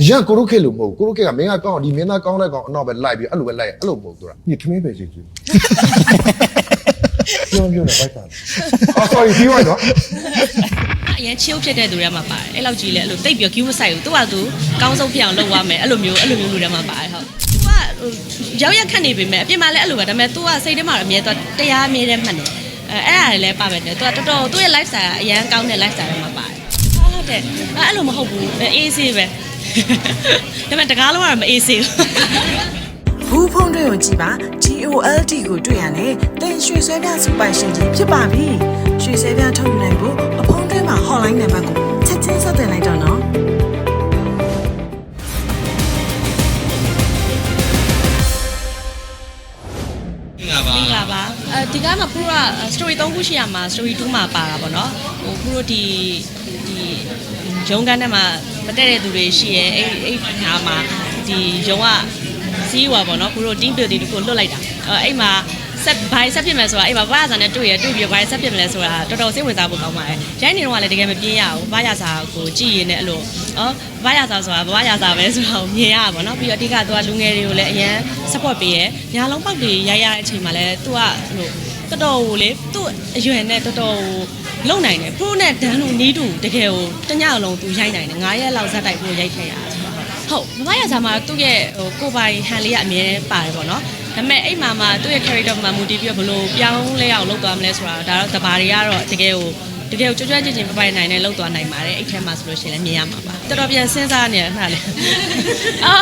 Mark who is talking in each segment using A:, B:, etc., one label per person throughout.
A: အရင်ကိုရုခေလို့မဟုတ်ဘူးကိုရုခေကမင်းကကောင်းဒီမင်းသားကောင်းတဲ့ကောင်အနောက်ပဲလိုက်ပြီးအဲ့လိုပဲလိုက်ရအဲ့လိုမဟုတ်သူကညထမင်းပဲရှိကြည့်ပြောပြောနေပိုက်တာအော် sorry ပြီးသွားတော့
B: အရင်ချိုးဖြစ်တဲ့သူတွေမှာပါတယ်အဲ့လောက်ကြီးလဲအဲ့လိုတိတ်ပြီး queue မဆိုင်ဘူးသူကသူကောင်းဆုံးဖြစ်အောင်လုပ်ရမယ်အဲ့လိုမျိုးအဲ့လိုမျိုးလူတွေမှာပါတယ်ဟုတ်သူကဟိုရောက်ရက်ခတ်နေပေမဲ့အပြင်မှာလည်းအဲ့လိုပဲဒါပေမဲ့ तू ကစိတ်ထဲမှာအမြဲတော့တရားအမြဲတမ်းမှတ်တယ်အဲအဲ့ဒါတွေလည်းပါပဲတယ် तू ကတော်တော်သူ့ရဲ့ lifestyle ကအရန်ကောင်းတဲ့ lifestyle တွေမှာပါတယ်ဟုတ်တယ်အဲ့လိုမဟုတ်ဘူးအေးဆေးပဲ ဒါပေမဲ့တကားလုံးကတော့မအေးဆေးဘူး
C: ဘူးဖုံးတွေကိုကြည့်ပါ GOLD ကိုတွေ့ရတယ်တင်ရွှေဆွဲပြစူပိုင်ရှင်ကြီးဖြစ်ပါပြီရွှေဆွဲပြထုတ်ယူနိုင်ဖို့အဖုံးတွဲမှာ hotline နံပါတ်ကိုချက်ချင်းဆက်သွင်းလိုက်တော့နော်
D: မင်္ဂလာပါ
B: မင်္ဂလာပါအဲဒီကမှာဖူက story 3ခုရှိရမှာ story 2မှာပါတာပေါ့နော်ဟိုဖူတို့ဒီဒီရုံးကန်းထဲမှာ မတက်တဲ့သူတွေရှိရဲအဲ့အဲ့ဟာမှာဒီရုံးကစီးရွာပေါ့နော်ဖူတို့ team building တခုလွတ်လိုက်တာအဲ့အဲ့မှာဆက်ဘိုင်ဆက်ပြစ်မယ်ဆိုတာအဲ့မှာဘာသာနဲ့တွေ့ရတွေ့ပြီးဘိုင်ဆက်ပြစ်မလဲဆိုတာတော်တော်စိတ်ဝင်စားဖို့ကောင်းပါတယ်ရိုင်းနေတော့ကလည်းတကယ်မပြင်းရဘူးဘာသာစာကိုကြည့်ရင်းနဲ့အဲ့လိုအော်ဘာသာစာဆိုတာဘာသာစာပဲဆိုတော့မြင်ရပါဘောနော်ပြီးတော့အဓိကသူကလူငယ်တွေကိုလည်းအရန် support ပေးရညာလုံးပေါက်တွေရိုက်ရတဲ့အချိန်မှာလည်းသူကဟိုတော်တော်ကိုလေသူ့အရွယ်နဲ့တော်တော်ကို လုံနိုင်တယ် pro နဲ့ဒန်းလို့နီးတူတကယ်ကိုတညလုံးသူရိုက်နိုင်တယ်9ရက်လောက်ဇက်တိုက်ကိုရိုက်ခဲ့ရတယ်ဟုတ်မမရစာမှာသူ့ရဲ့ဟိုကိုပိုင်ဟန်လေးကအမြဲပါတယ်ပေါ့နော်ဒါပေမဲ့အဲ့မှာမှသူ့ရဲ့ character မှာမူတည်ပြီးတော့ဘလို့ပြောင်းလဲအောင်လုပ်သွားမလဲဆိုတာဒါတော့တဘာတွေကတော့တကယ်ကို တကယ်ကိုကြွကြွချင်းချင်းပပိုင်နိုင်နဲ့လုပ်သွားနိုင်ပါတယ်အဲ့ထဲမှာဆိုလို့ရှိရင်လည်းမြင်ရမှာပါတော်တော်ပြန်စဉ်းစားနေရတာလေအာ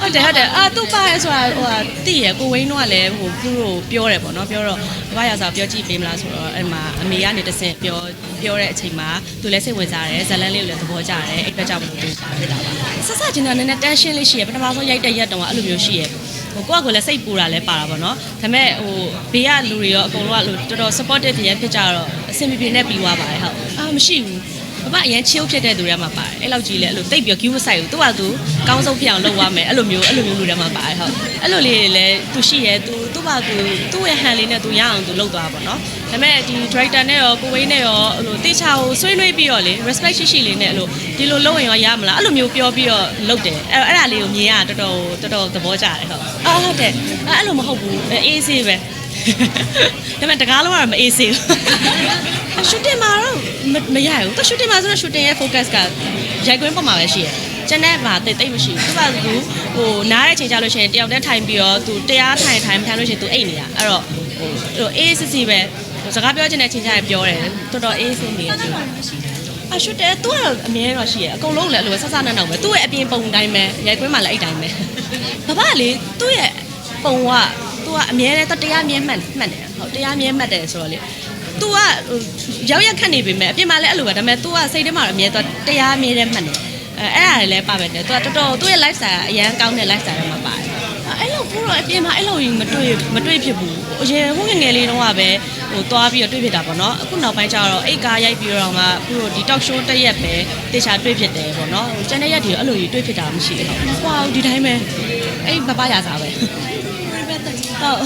B: ဟုတ်တယ်ဟုတ်တယ်အာသူ့ပါရဲဆိုတာဟိုဟာတိရကိုဝင်းတော့ကလည်းဟိုသူ့ကိုပြောတယ်ပေါ့နော်ပြောတော့ဘာရစာပြောကြည့်ပေးမလားဆိုတော့အဲ့မှာအမေကနေတဆင့်ပြောပြောတဲ့အချိန်မှာသူလည်းစိတ်ဝင်စားတယ်ဇလန်းလေးကိုလည်းသဘောကျတယ်အဲ့အတွက်ကြောင့်မလို့ပြောဖြစ်တာပါဆက်ဆက်ချင်းတော့နည်းနည်း tension လေးရှိရပထမဆုံးရိုက်တဲ့ရက်တုန်းကအဲ့လိုမျိုးရှိရ ဟိုကိုယ့်အကိုလည်းစိတ်ပူတာလည်းပါတာပေါ့နော်ဒါပေမဲ့ဟိုဘေးကလူတွေရောအကုန်လုံးကလို့တော်တော် supportive ပြန်ဖြစ်ကြတော့အဆင်ပြေပြေနဲ့ပြီးသွားပါတယ်ဟုတ်အာမရှိဘူးဘာမှအရင်ချိုးဖြစ်တဲ့သူတွေမှာပါတယ်အဲ့လောက်ကြီးလဲအဲ့လိုတိတ်ပြီး queue မဆိုင်ဘူးသူကသူကောင်းဆုံးဖြစ်အောင်လုပ်ရမယ်အဲ့လိုမျိုးအဲ့လိုမျိုးလူတွေမှာပါတယ်ဟုတ်အဲ့လိုလေးတွေလည်းသူရှိရဲသူ သူ့ဘာသူသူ့ရဲ့ hand လေးနဲ့သူရအောင်သူလုပ်သွားပါတော့နော်ဒါပေမဲ့ဒီ director နဲ့ရောကိုဝင်းနဲ့ရောအဲ့လိုတေချာကိုဆွေးနွေးပြီးတော့လေ respect ရှိရှိလေးနဲ့အဲ့လိုဒီလိုလုပ်ရင်ရောရမလားအဲ့လိုမျိုးပြောပြီးတော့လုပ်တယ်အဲ့အဲ့ဒါလေးကိုမြင်ရတော်တော်တော်တော်သဘောကျတယ်ဟုတ်အာဟုတ်တယ်အဲ့အဲ့လိုမဟုတ်ဘူးအေးဆေးပဲဒါပေမဲ့တကားလုံးကတော့မအေးဆေးဘူးရှူတင်မှာတော့မမရဘူးသူရှူတင်မှာဆိုတော့ရှူတင်ရဲ့ focus ကရိုက်ကွင်းပေါ်မှာပဲရှိရယ် ကျန်တဲ့မှာတိတ်တိတ်မရှိဘူးသူကသူဟိုနားတဲ့ချိန်ကြလို့ရှိရင်တယောက်တည်းထိုင်ပြီးတော့သူတရားထိုင်ထိုင်မထိုင်လို့ရှိရင်သူအိတ်နေတာအဲ့တော့ဟိုဟိုအေးစစ်စစ်ပဲစကားပြောချင်တဲ့ချိန်ကြရပြောတယ်တော်တော်အေးစစ်နေတယ်သူအရှူတယ်သူကတော့အမြဲတော့ရှိရယ်အကုန်လုံးလည်းအဲ့လိုပဲဆဆနက်နောက်ပဲသူ့ရဲ့အပြင်ပုံတိုင်းပဲရိုက်ကွင်းမှာလည်းအဲ့တိုင်းပဲဘာဘာလေသူ့ရဲ့ပုံကသူကအမြဲတမ်းတရားမြဲမှတ်မှတ်တယ်ဟုတ်တရားမြဲမှတ်တယ်ဆိုတော့လေ तू ကဟိုရောက်ရက်ခတ်နေပေမဲ့အပြင်မှာလည်းအဲ့လိုပဲဒါပေမဲ့ तू ကစိတ်ထဲမှာအမြဲတော့တရားအမြဲတမ်းမှတ်တယ် အဲအဲ့ဒါတွေလည်းပါပဲတယ် तू ကတော်တော်သူ့ရဲ့ lifestyle ကအရန်ကောင်းတဲ့ lifestyle တွေမှာပါတယ်အဲ့လိုဘူးတော့အပြင်မှာအဲ့လိုကြီးမတွေ့မတွေ့ဖြစ်ဘူးအရင်ဟိုငယ်ငယ်လေးတုန်းကပဲဟိုသွားပြီးတော့တွေ့ဖြစ်တာပေါ့နော်အခုနောက်ပိုင်းကျတော့အိတ်ကားရိုက်ပြီးတော့မှအခုတော့ဒီ talk show တစ်ရက်ပဲတေချာတွေ့ဖြစ်တယ်ပေါ့နော်ဟိုကျန်တဲ့ရက်တွေအဲ့လိုကြီးတွေ့ဖြစ်တာမရှိဘူးဟုတ်ဟွာဒီတိုင်းပဲအဲ့ဘဘရစားပဲဟုတ်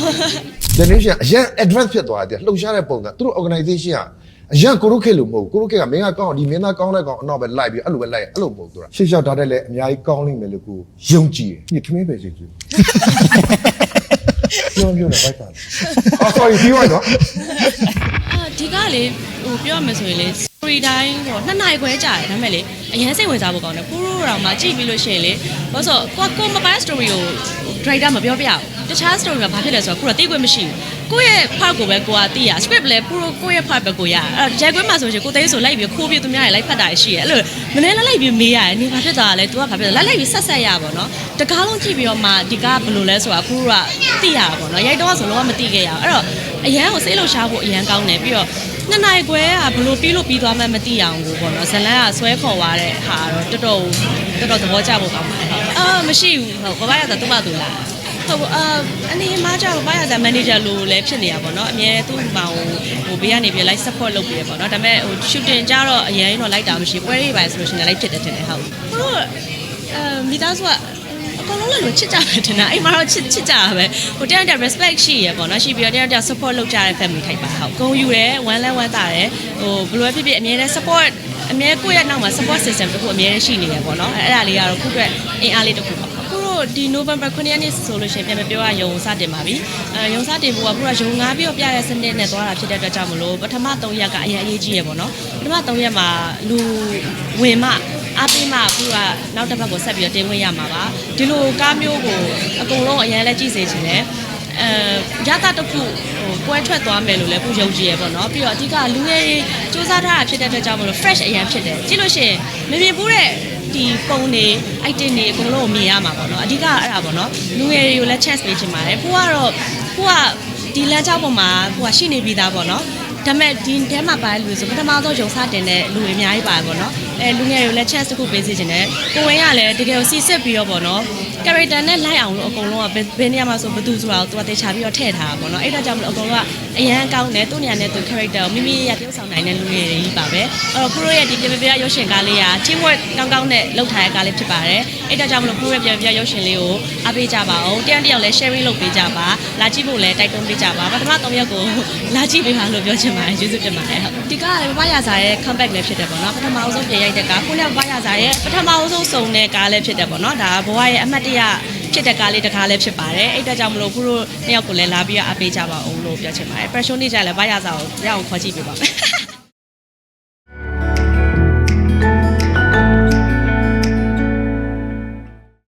A: generation ကအရင် advance ဖြစ်သွားတယ်လှုပ်ရှားတဲ့ပုံစံသူတို့ organization က အရင်ကိုရုခေလို့မဟုတ်ဘူးကိုရုခေကမင်းကကောင်းဒီမင်းသားကောင်းတဲ့ကောင်အနောက်ပဲလိုက်ပြီးအဲ့လိုပဲလိုက်ရအဲ့လိုမဟုတ်သူကရှေ့လျှောက်ထားတဲ့လည်းအများကြီးကောင်းလိမ့်မယ်လို့ကိုယုံကြည်တယ်ညထမင်းပဲရှိကြည့်ပြောပြောနေပိုက်တာအော် sorry ပြီးသွားတော့
B: အာဒီကလေဟိုပြောရမယ်ဆိုရင်လေ story တိုင်းဟိုနှစ်နိုင်ခွဲကြာတယ်ဒါပေမဲ့လေအရင်စိတ်ဝင်စားဖို့ကောင်းတယ်ကိုရိုတော်မှာကြည့်ပြီးလို့ရှိရင်လေဘာလို့ဆိုကိုကိုမပိုင်း story ကို director မပြောပြဘူးတခြား story ကဘာဖြစ်လဲဆိုတော့ကိုတော့သိခွင့်မရှိဘူး ကိုယ့်ရဲ့ part ကိုပဲကိုကသိရ script လည်းပူကိုယ့်ရဲ့ part ပဲကိုရအဲ့ရိုက်ခွင့်မှာဆိုရင်ကိုသိဆိုလိုက်ပြီးခိုးပြီးသူများတွေလိုက်ဖတ်တာရှိရအဲ့လိုမနေ့လိုက်လိုက်ပြီးမေးရတယ်နေဘာဖြစ်သွားလဲ तू ကဘာဖြစ်လဲလိုက်လိုက်ပြီးဆက်ဆက်ရပါတော့တကားလုံးကြည့်ပြီးတော့မှဒီကဘယ်လိုလဲဆိုတာကိုကသိရတာပေါ့နော်ရိုက်တော့ဆိုလုံးဝမသိခဲ့ရအောင်အဲ့တော့အရန်ကိုစိတ်လှုပ်ရှားဖို့အရန်ကောင်းတယ်ပြီးတော့နှစ်နိုင်ခွဲကဘလို့ပြီးလို့ပြီးသွားမှမသိအောင်ကိုပေါ့နော်ဇလန်းကဆွဲခေါ်သွားတဲ့ဟာတော့တော်တော်တော်တော်သဘောကျဖို့ကောင်းပါတယ်ဟုတ်အာမရှိဘူးဟုတ်ဘာဘာရတာသူ့မသူလား ဟုတ်အာအနေမှာကြောက်ဘာရတာ manager လို့လည်းဖြစ်နေတာပေါ့နော်အမြဲသူ့မှာဟိုဟိုဘေးကနေပြီး live support လုပ်ပေးရပေါ့နော်ဒါပေမဲ့ဟို shooting ကြတော့အရင်တော့ like တာမရှိပွဲတွေပါဆိုလို့ရှိရင် like ဖြစ်တယ်ထင်တယ်ဟုတ်သူတို့အဲမိသားစုကအကုန်လုံးလည်းလို့ချစ်ကြတယ်ထင်တာအဲ့မှာတော့ချစ်ချစ်ကြတာပဲဟိုတယောက်တယောက် respect ရှိရပေါ့နော်ရှိပြီးတော့တယောက်တယောက် support လုပ်ကြတဲ့ family type ပါဟုတ်ဂုံယူတယ်ဝမ်းလဲဝမ်းသာတယ်ဟိုဘယ်လိုပဲဖြစ်ဖြစ်အမြဲတမ်း support အအမြဲကိုယ့်ရဲ့နောက်မှာ support system တစ်ခုအမြဲရှိနေတယ်ပေါ့နော်အဲ့ဒါလေးကတော့ခုအတွက်အင်အားလေးတစ်ခုပါခု တို့ဒီ November 9ရက်နေ့ဆိုလို့ရှိရင်ပြန်မပြောရရုံစတင်ပါပြီအဲရုံစတင်ဖို့ကခုကရုံငါးပြီးတော့ပြတဲ့စနစ်နဲ့သွားတာဖြစ်တဲ့အတွက်ကြောင့်မလို့ပထမ3ရက်ကအရင်အရေးကြီးရပေါ့နော်ပထမ3ရက်မှာလူဝင်မှအားပေးမှခုကနောက်တစ်ပတ်ကိုဆက်ပြီးတော့တင်ဝင်ရမှာပါဒီလိုကားမျိုးကိုအကုန်လုံးအရင်လဲကြည့်စေချင်တယ်အဲရတာတစ်ခုဟိုကွဲထွက်သွားမယ်လို့လည်းခုယုံကြည်ရပေါ့နော်ပြီးတော့အဓိကလူငယ်တွေစူးစမ်းထားတာဖြစ်တဲ့အတွက်ကြောင့်မလို့ fresh အရင်ဖြစ်တယ်ကြည့်လို့ရှိရင်မမြင်ဘူးတဲ့ ဒီပုံတွေ item တွေအကုန်လုံးကိုမြင်ရမှာပေါ့နော်အဓိကအဲ့ဒါပေါ့နော်လူငယ်တွေကိုလည်း chance ပေးချင်ပါတယ်ကိုကတော့ကိုကဒီလမ်းကြောင်းပေါ်မှာကိုကရှိနေပြီးသားပေါ့နော်ဒါပေမဲ့ဒီထဲမှာပါတဲ့လူတွေဆိုပထမဆုံးဂျုံစတင်တဲ့လူတွေအများကြီးပါတယ်ပေါ့နော် အဲလူငယ်တွေကိုလည်း chance တစ်ခုပေးစီခြင်းနဲ့ကိုဝင်ကလည်းတကယ်ကိုစီစစ်ပြီးတော့ပေါ့နော် character နဲ့ line အောင်လို့အကုန်လုံးကဘယ်ဘယ်နေရာမှာဆိုဘသူဆိုတာကိုသူကတေချာပြီးတော့ထည့်ထားတာပေါ့နော်အဲ့ဒါကြောင့်မလို့အကုန်လုံးကအရန်ကောင်းတယ်သူ့နေရာနဲ့သူ character ကိုမိမိရပြုတ်ဆောင်နိုင်တဲ့လူငယ်တွေကြီးပါပဲအဲ့တော့ကိုရိုရဲ့ဒီပြပြပြရုပ်ရှင်ကားလေးက team work ကောင်းကောင်းနဲ့လုပ်ထားတဲ့ကားလေးဖြစ်ပါတယ်အဲ့ဒါကြောင့်မလို့ကိုရိုရဲ့ပြပြပြရုပ်ရှင်လေးကိုအားပေးကြပါအောင်တယောက်တယောက်လည်း sharing လုပ်ပေးကြပါလာကြည့်ဖို့လည်းတိုက်တွန်းပေးကြပါပထမ၃ရက်ကိုလာကြည့်ပေးပါလို့ပြောချင်ပါတယ်ကျေးဇူးတင်ပါတယ်ဟုတ်ဒီကားကလည်းဘဘရစာရဲ့ comeback လည်းဖြစ်တယ်ပေါ့နော်ပထမအဆုံးပြင်ရိုက်တဲ့ကားခုနကဘဘရစာရဲ့ပထမအဆုံးစုံတဲ့ကားလည်းဖြစ်တယ်ပေါ့နော်ဒါကဘဝရဲ့အမှတ်တရဖြစ်တဲ့ကားလေးတစ်ကားလည်းဖြစ်ပါတယ်အဲ့ဒါကြောင့်မလို့ခုတို့နှစ်ယောက်ကိုလည်းလာပြီးတော့အားပေးကြပါအောင်လို့ပြောချင်ပါတယ် pressure နေကြလည်းဘဘရစာကိုရအောင်ခေါ်ကြည့်ပေးပါမယ်